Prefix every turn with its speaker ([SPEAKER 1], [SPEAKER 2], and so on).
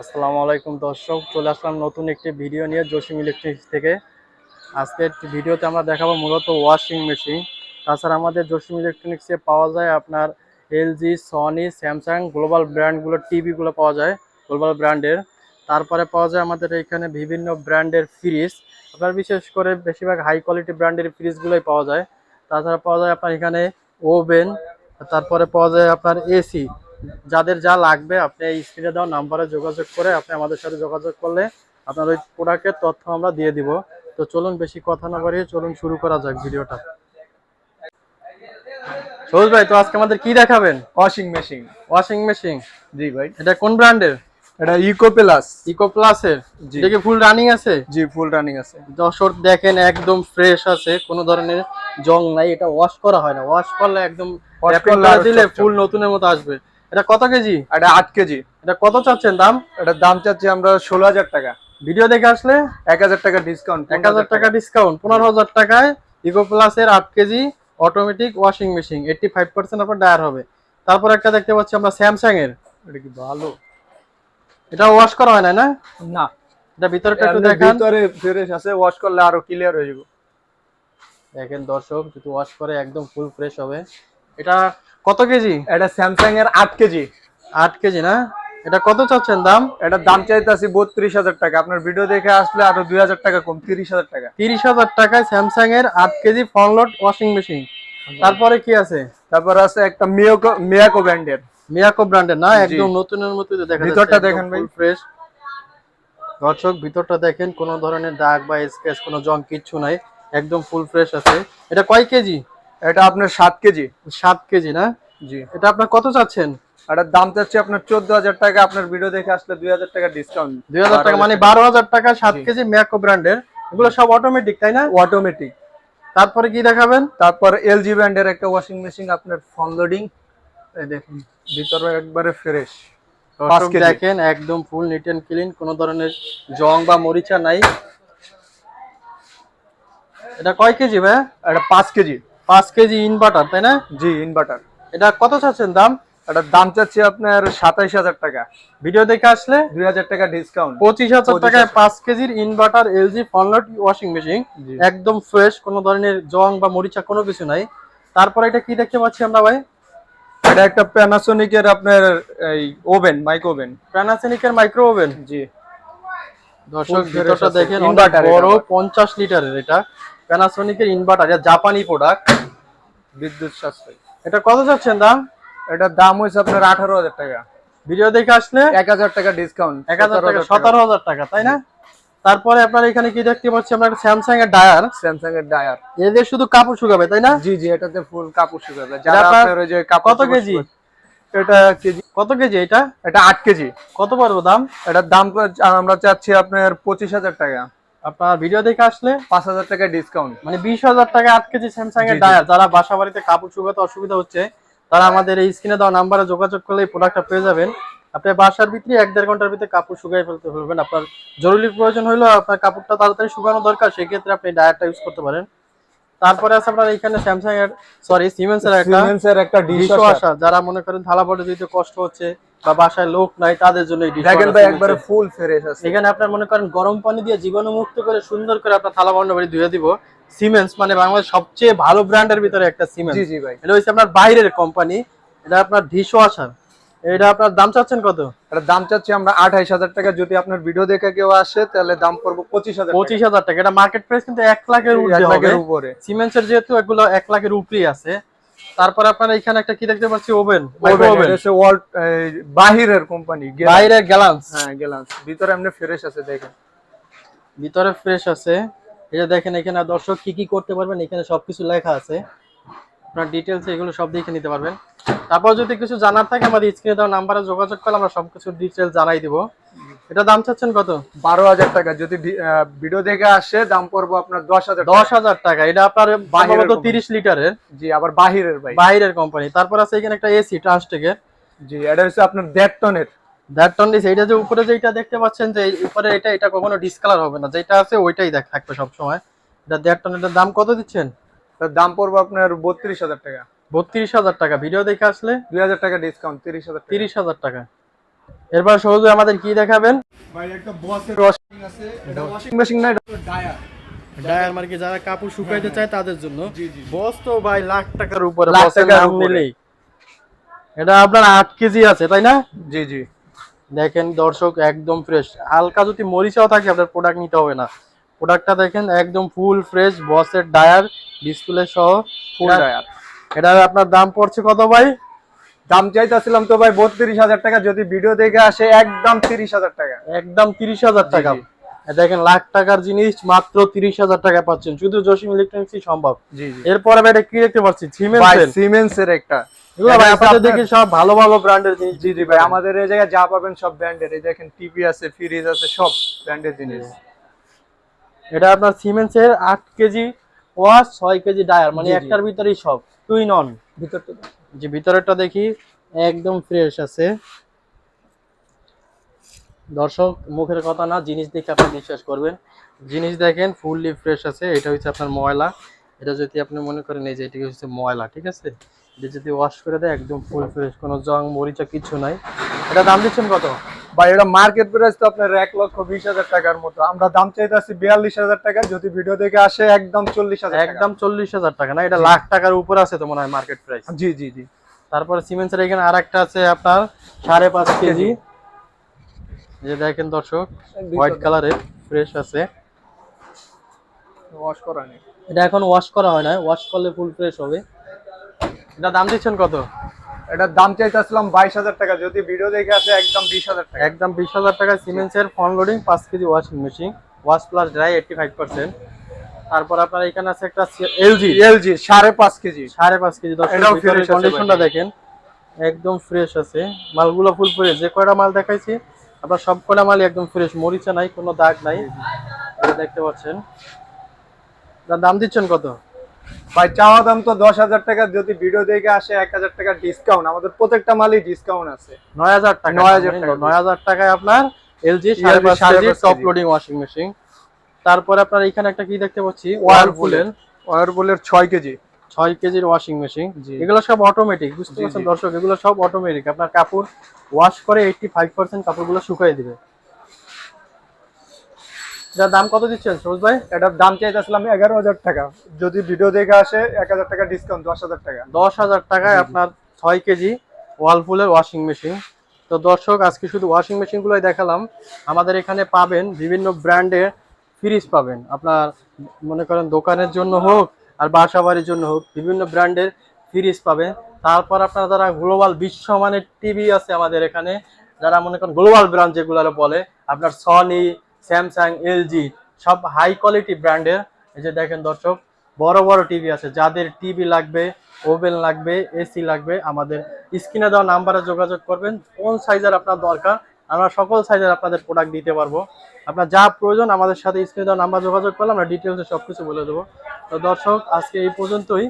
[SPEAKER 1] আসসালামু আলাইকুম দর্শক, চলে আসলাম নতুন একটি ভিডিও নিয়ে জসিম ইলেকট্রিক্স থেকে। আজকের ভিডিওতে আমরা দেখাবো মূলত ওয়াশিং মেশিন তাছাড়া আমাদের জসিম ইলেকট্রনিক্সে পাওয়া যায় আপনার এলজি সনি স্যামসাং গ্লোবাল ব্র্যান্ডগুলো টিভিগুলো পাওয়া যায় গ্লোবাল ব্র্যান্ডের তারপরে পাওয়া যায় আমাদের এখানে বিভিন্ন ব্র্যান্ডের ফ্রিজ আপনার বিশেষ করে বেশিরভাগ হাই কোয়ালিটি ব্র্যান্ডের ফ্রিজগুলোই পাওয়া যায়। তাছাড়া পাওয়া যায় আপনার এখানে ওভেন তারপরে পাওয়া যায় আপনার এসি যাদের যা লাগবে আপনি এই স্ক্রিনে দেওয়া নাম্বারে যোগাযোগ করে আপনি আমাদের সাথে যোগাযোগ করলে আপনার ওই প্রোডাক্টের তথ্য আমরা দিয়ে দিব। তো চলুন বেশি কথা না বাড়িয়ে চলুন শুরু করা যাক ভিডিওটা। সবুজ ভাই তো আজকে আমাদের কি দেখাবেন?
[SPEAKER 2] ওয়াশিং মেশিন
[SPEAKER 1] ওয়াশিং মেশিন
[SPEAKER 2] জি ভাই।
[SPEAKER 1] এটা কোন ব্র্যান্ডের?
[SPEAKER 2] এটা ইকো প্লাস
[SPEAKER 1] ইকো প্লাসের
[SPEAKER 2] জি।
[SPEAKER 1] এটা কি ফুল রানিং আছে?
[SPEAKER 2] জি ফুল রানিং আছে।
[SPEAKER 1] দর্শক দেখেন একদম ফ্রেশ আছে কোনো ধরনের জং নাই এটা ওয়াশ করা হয় না। ওয়াশ করলে একদম দিলে ফুল নতুনের মতো আসবে। এটা কত কেজি?
[SPEAKER 2] এটা আট কেজি।
[SPEAKER 1] এটা কত চাচ্ছেন দাম?
[SPEAKER 2] এটার দাম চাচ্ছি আমরা ষোলো হাজার টাকা।
[SPEAKER 1] ভিডিও দেখে আসলে?
[SPEAKER 2] এক হাজার টাকা ডিসকাউন্ট
[SPEAKER 1] এক হাজার টাকা ডিসকাউন্ট পনেরো হাজার টাকায় ইকো প্লাসের আট KG automatic washing machine eighty five percent আপনার ডায়ার হবে। তারপর একটা দেখতে পাচ্ছি আমরা স্যামসাং এর।
[SPEAKER 2] এটা কি ভালো?
[SPEAKER 1] এটা ওয়াশ করা হয় না না?
[SPEAKER 2] না।
[SPEAKER 1] এটা ভিতরটা একটু দেখান।
[SPEAKER 2] ভিতরে ফ্রেশ আছে ওয়াশ করলে আরও ক্লিয়ার হয়ে যাবে।
[SPEAKER 1] দেখেন দর্শক যদি ওয়াশ করে একদম ফুল ফ্রেশ হবে। এটা কত কেজি?
[SPEAKER 2] এটা স্যামসাং এর আট কেজি।
[SPEAKER 1] আট কেজি না? এটা কত চাচ্ছেন দাম?
[SPEAKER 2] এটার দাম চাইতেছি বত্রিশ হাজার টাকা। আপনার ভিডিও দেখে আসলে আরও দুই হাজার টাকা কম তিরিশ হাজার টাকা।
[SPEAKER 1] তিরিশ হাজার টাকায় স্যামসাং এর আট কেজি ফ্রন্টলোড ওয়াশিং মেশিন। তারপরে কি আছে?
[SPEAKER 2] তারপর আছে একটা মিয়াকো মিয়াকো ব্র্যান্ডের।
[SPEAKER 1] মিয়াকো ব্র্যান্ডের না। একদম নতুনের মতো দেখা
[SPEAKER 2] ভিতরটা দেখেন ভাই।
[SPEAKER 1] ফ্রেশ দর্শক ভিতরটা দেখেন কোনো ধরনের দাগ বা স্ক্র্যাচ কোনো জং কিচ্ছু নাই। একদম ফুল ফ্রেশ আছে। এটা কয় কেজি?
[SPEAKER 2] এটা আপনার সাত কেজি।
[SPEAKER 1] সাত কেজি না?
[SPEAKER 2] জি।
[SPEAKER 1] এটা আপনার কত চাচ্ছেন?
[SPEAKER 2] এটার দাম চাচ্ছি আপনার চোদ্দ হাজার টাকা। আপনার ভিডিও দেখে আসলে দুই হাজার টাকা ডিসকাউন্ট
[SPEAKER 1] দুই হাজার টাকা মানে বারো হাজার টাকা সাত কেজি মিয়াকো ব্র্যান্ডের এগুলো সব অটোমেটিক তাই না?
[SPEAKER 2] অটোমেটিক
[SPEAKER 1] তারপরে কি দেখাবেন?
[SPEAKER 2] তারপর এল এলজি ব্র্যান্ডের একটা ওয়াশিং মেশিন আপনার ফোন লোডিং এই দেখুন ভিতরে একবারে ফ্রেশ
[SPEAKER 1] দেখেন একদম ফুল নিট এন্ড ক্লিন কোনো ধরনের জং বা মরিচা নাই। এটা কয় কেজি ভাই?
[SPEAKER 2] এটা পাঁচ কেজি।
[SPEAKER 1] পাঁচ কেজি ইনভার্টার তাই না?
[SPEAKER 2] জি ইনভার্টার
[SPEAKER 1] এটা কত চাচ্ছেন দাম?
[SPEAKER 2] এটার দাম চাচ্ছি আপনার সাতাইশ হাজার টাকা।
[SPEAKER 1] ভিডিও দেখে আসলে
[SPEAKER 2] দুই হাজার টাকা ডিসকাউন্ট
[SPEAKER 1] পঁচিশ হাজার টাকায় পাঁচ কেজির inverter LG front load washing machine একদম ফ্রেশ কোনো ধরনের জং বা মরিচা কোনো কিছু নাই। তারপর এটা কি দেখতে পাচ্ছি আমরা ভাই?
[SPEAKER 2] এটা একটা প্যানাসোনিকের আপনার এই ওভেন মাইক ওভেন
[SPEAKER 1] প্যানাসোনিকের মাইক্রো ওভেন
[SPEAKER 2] জি।
[SPEAKER 1] দর্শক
[SPEAKER 2] আছে।
[SPEAKER 1] দেখেন অনেক বড়
[SPEAKER 2] আবার।
[SPEAKER 1] পঞ্চাশ লিটারের এটা। প্যানাসোনিকের ইনভার্টার এটা জাপানি প্রোডাক্ট
[SPEAKER 2] বিদ্যুৎ সাশ্রয়।
[SPEAKER 1] এটা কত চাচ্ছেন দাম?
[SPEAKER 2] এটার দাম হয়েছে আপনার আঠারো হাজার টাকা।
[SPEAKER 1] ভিডিও দেখে আসলে?
[SPEAKER 2] এক হাজার টাকা ডিসকাউন্ট
[SPEAKER 1] এক হাজার টাকা সতেরো হাজার টাকা তাই না? তারপরে আপনার এখানে কি দেখতে পাচ্ছি আমরা? একটা স্যামসাং এর ডায়ার
[SPEAKER 2] স্যামসাং এর ডায়ার
[SPEAKER 1] এদের শুধু কাপড় শুকাবে তাই না?
[SPEAKER 2] জি জি এটাতে ফুল কাপড় শুকাবে। যারা
[SPEAKER 1] আপনার
[SPEAKER 2] ওই যে কাপড়
[SPEAKER 1] কত কেজি?
[SPEAKER 2] এটা কেজি।
[SPEAKER 1] কত কেজি এটা?
[SPEAKER 2] এটা আট কেজি।
[SPEAKER 1] কত পড়বে দাম?
[SPEAKER 2] এটার দাম আমরা চাচ্ছি আপনার পঁচিশ হাজার টাকা।
[SPEAKER 1] আপনার ভিডিও দেখে আসলে
[SPEAKER 2] পাঁচ হাজার টাকা ডিসকাউন্ট
[SPEAKER 1] মানে বিশ হাজার টাকা আট কেজি স্যামসাং এর। ডায়ার যারা বাসা বাড়িতে কাপড় শুকাতে অসুবিধা হচ্ছে তারা আমাদের এই স্ক্রিনে দেওয়া নাম্বারে যোগাযোগ করলে এই প্রোডাক্টটা পেয়ে যাবেন। আপনি বাসার ভিতরে এক দেড় ঘণ্টার ভিতরে কাপড় শুকাই ফেলতে পারবেন আপনার জরুরি প্রয়োজন হলেও আপনার কাপড়টা তাড়াতাড়ি শুকানো দরকার সেক্ষেত্রে আপনি ডায়ারটা ইউজ করতে পারেন। তারপরে আছে আপনার এখানে স্যামসাং এর সরি সিমেন্স এর একটা
[SPEAKER 2] সিমেন্সের একটা ডিশ
[SPEAKER 1] ডিশওয়াশার যারা মনে করেন থালা বড় দিতে কষ্ট হচ্ছে বা বাসায় লোক নাই তাদের জন্য
[SPEAKER 2] দেখেন ভাই একবারে ফুল ফ্রেশ আছে।
[SPEAKER 1] এখানে আপনার মনে করেন গরম পানি দিয়ে জীবাণু মুক্ত করে সুন্দর করে আপনার থালা বান্না বাড়ি ধুয়ে দিব। সিমেন্স মানে বাংলাদেশ সবচেয়ে ভালো ব্র্যান্ডের ভিতরে একটা সিমেন্স
[SPEAKER 2] জি জি ভাই।
[SPEAKER 1] এটা হচ্ছে আপনার বাইরের কোম্পানি এটা আপনার ডিশওয়াশার এটা আপনার দাম চাচ্ছেন কত?
[SPEAKER 2] এটার দাম চাচ্ছি আমরা আঠাইশ হাজার টাকা। যদি আপনার ভিডিও দেখে কেউ আসে তাহলে দাম পড়ব পঁচিশ হাজার
[SPEAKER 1] পঁচিশ হাজার টাকা। এটা মার্কেট প্রাইস কিন্তু এক লাখের
[SPEAKER 2] উপরে
[SPEAKER 1] সিমেন্সের যেহেতু এগুলো এক লাখের উপরেই আছে তারপর আপনার এখানে একটা কি দেখতে পাচ্ছি? ওভেন
[SPEAKER 2] ওভেন
[SPEAKER 1] ওভেন
[SPEAKER 2] ওয়ার্ল্ড বাহিরের কোম্পানি
[SPEAKER 1] বাইরের গ্যালান্স
[SPEAKER 2] হ্যাঁ গেলাম ভিতরে এমনি ফ্রেশ আছে দেখেন।
[SPEAKER 1] ভিতরে ফ্রেশ আছে। যে দেখেন এখানে দর্শক কি কি করতে পারবেন এখানে সবকিছু লেখা আছে। আপনার ডিটেলস এগুলো সব দেখে নিতে পারবেন। তারপর যদি কিছু জানার থাকে আমাদের স্ক্রিনে দেওয়া নাম্বারে যোগাযোগ করলে আমরা সবকিছু ডিটেলস জানাই দিব। এটা দাম চাচ্ছেন কত?
[SPEAKER 2] বারো হাজার টাকা। যদি ভিডিও দেখে আসে দাম পড়ব আপনার দশ হাজার
[SPEAKER 1] দশ হাজার টাকা। এটা আপনার
[SPEAKER 2] বাহিরের
[SPEAKER 1] তিরিশ লিটারের।
[SPEAKER 2] জি আবার বাহিরের ভাই
[SPEAKER 1] বাইরের কোম্পানি তারপর আছে এখানে একটা এসি ট্রান্সটেকের
[SPEAKER 2] জি এটা হচ্ছে আপনার দেড় টনের।
[SPEAKER 1] দ্যাট টন দিস এইটা যে উপরে যেটা দেখতে পাচ্ছেন যে উপরে এটা এটা কখনো ডিসকালার হবে না। যেটা আছে ওইটাই দেখ থাকবে সবসময়। এটা দেড় টন এটার দাম কত দিচ্ছেন?
[SPEAKER 2] তার দাম পড়ব আপনার বত্রিশ হাজার টাকা।
[SPEAKER 1] বত্রিশ হাজার টাকা। ভিডিও দেখে আসলে
[SPEAKER 2] দুই হাজার টাকা ডিসকাউন্ট তিরিশ হাজার
[SPEAKER 1] তিরিশ হাজার টাকা। এরপর সহজে আমাদের কি দেখাবেন?
[SPEAKER 2] ভাই একটা বসের ওয়াশিং আছে। এটা ওয়াশিং মেশিন না এটা ডায়ার
[SPEAKER 1] ডায়ার মার্কে যারা কাপড় শুকাইতে চায় তাদের জন্য। বস তো ভাই লাখ টাকার উপরে
[SPEAKER 2] লাখ
[SPEAKER 1] বসের
[SPEAKER 2] টাকার
[SPEAKER 1] নাম নিলেই এটা আপনার আট কেজি আছে তাই না?
[SPEAKER 2] জি জি।
[SPEAKER 1] দেখেন দর্শক একদম ফ্রেশ হালকা যদি মরিচাও থাকে আপনার প্রোডাক্ট নিতে হবে না। প্রোডাক্টটা দেখেন একদম ফুল ফ্রেশ বসের ডায়ার ডিসপ্লে সহ
[SPEAKER 2] ফুল ডায়ার
[SPEAKER 1] এটার আপনার দাম পড়ছে কত ভাই?
[SPEAKER 2] দাম চাইতেছিলাম তো ভাই বত্রিশ হাজার টাকা যদি ভিডিও দেখে আসে একদম তিরিশ হাজার টাকা।
[SPEAKER 1] একদম তিরিশ হাজার টাকা। দেখেন লাখ টাকার জিনিস মাত্র তিরিশ হাজার টাকা পাচ্ছেন। শুধু জসিম ইলেকট্রনিক্সই সম্ভব। এরপরে ভাই এটা কি দেখতে পাচ্ছি?
[SPEAKER 2] ভাই
[SPEAKER 1] সিমেন্ট
[SPEAKER 2] সিমেন্সের একটা।
[SPEAKER 1] দেখি সব ভালো ভালো ব্র্যান্ডের জিনিস
[SPEAKER 2] জি জি ভাই আমাদের এই জায়গায় যা পাবেন সব ব্র্যান্ডের এই দেখেন টিভি আছে ফ্রিজ আছে সব ব্র্যান্ডের জিনিস।
[SPEAKER 1] এটা আপনার সিমেন্সের আট কেজি ওয়াশ ছয় কেজি ডায়ার মানে। একটার ভিতরেই সব। তুই নন।
[SPEAKER 2] ভিতর
[SPEAKER 1] যে ভিতরেরটা দেখি একদম ফ্রেশ আছে। দর্শক, মুখের কথা না, জিনিস দেখে আপনি বিশ্বাস করবেন। জিনিস দেখেন ফুললি ফ্রেশ আছে। এটা হচ্ছে আপনার ময়লা। এটা যদি আপনি মনে করেন, এই যে এটি হচ্ছে ময়লা, ঠিক আছে? এটা যদি ওয়াশ করে দেয়, একদম ফুল ফ্রেশ কোনো জং, মরিচা, কিছু নাই। এটা দাম দিচ্ছেন কত?
[SPEAKER 2] ভাই এটা মার্কেট প্রাইস তো আপনার এক লক্ষ বিশ হাজার টাকার মতো। আমরা দাম চাইতেছি বিয়াল্লিশ হাজার টাকা যদি ভিডিও দেখে আসে একদম চল্লিশ হাজার একদম
[SPEAKER 1] চল্লিশ হাজার টাকা না? এটা লাখ টাকার উপর আছে তো মনে হয় মার্কেট প্রাইস
[SPEAKER 2] জি জি জি।
[SPEAKER 1] তারপরে সিমেন্সের এখানে আর একটা আছে আপনার সাড়ে পাঁচ কেজি। যে দেখেন দর্শক হোয়াইট কালারের ফ্রেশ আছে।
[SPEAKER 2] ওয়াশ করা নেই।
[SPEAKER 1] এটা এখন ওয়াশ করা হয় না ওয়াশ করলে ফুল ফ্রেশ হবে। এটা দাম দিচ্ছেন কত?
[SPEAKER 2] এটার দাম চাইতেছিলাম বাইশ হাজার টাকা যদি ভিডিও দেখে আসে একদম বিশ হাজার টাকা।
[SPEAKER 1] একদম বিশ হাজার টাকা সিমেন্সের ফ্রন্ট লোডিং পাঁচ KG washing machine wash plus dry eighty five percent তারপর আপনার এখানে আছে একটা এলজি
[SPEAKER 2] এলজি সাড়ে পাঁচ কেজি।
[SPEAKER 1] সাড়ে পাঁচ কেজি কন্ডিশনটা দেখেন একদম ফ্রেশ আছে। মালগুলো ফুল ফ্রেশ যে কয়টা মাল দেখাইছি আপনার সব কয়টা মালই একদম ফ্রেশ মরিচা নাই কোনো দাগ নাই। দেখতে পাচ্ছেন। দাম দিচ্ছেন কত?
[SPEAKER 2] ভাই চাওয়া দাম তো দশ হাজার টাকা যদি ভিডিও দেখে আসে এক হাজার টাকা ডিসকাউন্ট আমাদের প্রত্যেকটা মালই ডিসকাউন্ট আছে।
[SPEAKER 1] নয় হাজার টাকা।
[SPEAKER 2] 9,000 টাকা।
[SPEAKER 1] নয় হাজার টাকায় আপনার এলজি সাড়ে টপ লোডিং ওয়াশিং মেশিন তারপরে আপনার এখানে একটা কি দেখতে পাচ্ছি?
[SPEAKER 2] ওয়ারপুলের
[SPEAKER 1] ওয়ারপুলের
[SPEAKER 2] ছয় কেজি।
[SPEAKER 1] ছয় কেজির ওয়াশিং মেশিন। এগুলো সব অটোমেটিক বুঝতে পারছেন দর্শক? এগুলো সব অটোমেটিক আপনার কাপড় ওয়াশ করে এইটটি ফাইভ পার্সেন্ট কাপড়গুলো শুকাই দিবে। যার দাম কত দিচ্ছেন সবুজ ভাই?
[SPEAKER 2] এটার দাম চাইতেছিলাম এগারো হাজার টাকা। যদি ভিডিও দেখে আসে এক হাজার টাকা ডিসকাউন্ট দশ হাজার টাকা।
[SPEAKER 1] দশ হাজার টাকায় আপনার ছয় কেজি ওয়ালপুলের ওয়াশিং মেশিন তো দর্শক আজকে শুধু ওয়াশিং মেশিনগুলোই দেখালাম। আমাদের এখানে পাবেন বিভিন্ন ব্র্যান্ডের ফ্রিজ পাবেন। আপনার মনে করেন দোকানের জন্য হোক আর বাসা বাড়ির জন্য হোক বিভিন্ন ব্র্যান্ডের ফ্রিজ পাবেন। তারপর আপনার যারা গ্লোবাল বিশ্বমানের টিভি আছে আমাদের এখানে যারা মনে করেন গ্লোবাল ব্র্যান্ড যেগুলো বলে আপনার সনি স্যামসাং, এলজি, সব হাই কোয়ালিটি ব্র্যান্ডের এই যে দেখেন দর্শক, বড় বড় টিভি আছে। যাদের টিভি লাগবে ওভেন লাগবে এসি লাগবে, আমাদের স্ক্রিনে দেওয়া নাম্বারে যোগাযোগ করবেন। কোন সাইজের আপনার দরকার, আমরা সকল সাইজের আপনাদের প্রোডাক্ট দিতে পারব। আপনার যা প্রয়োজন, আমাদের সাথে স্ক্রিনে দেওয়া নাম্বার যোগাযোগ করলে আমরা ডিটেলসে সব কিছু বলে দেবো। তো দর্শক, আজকে এই পর্যন্তই।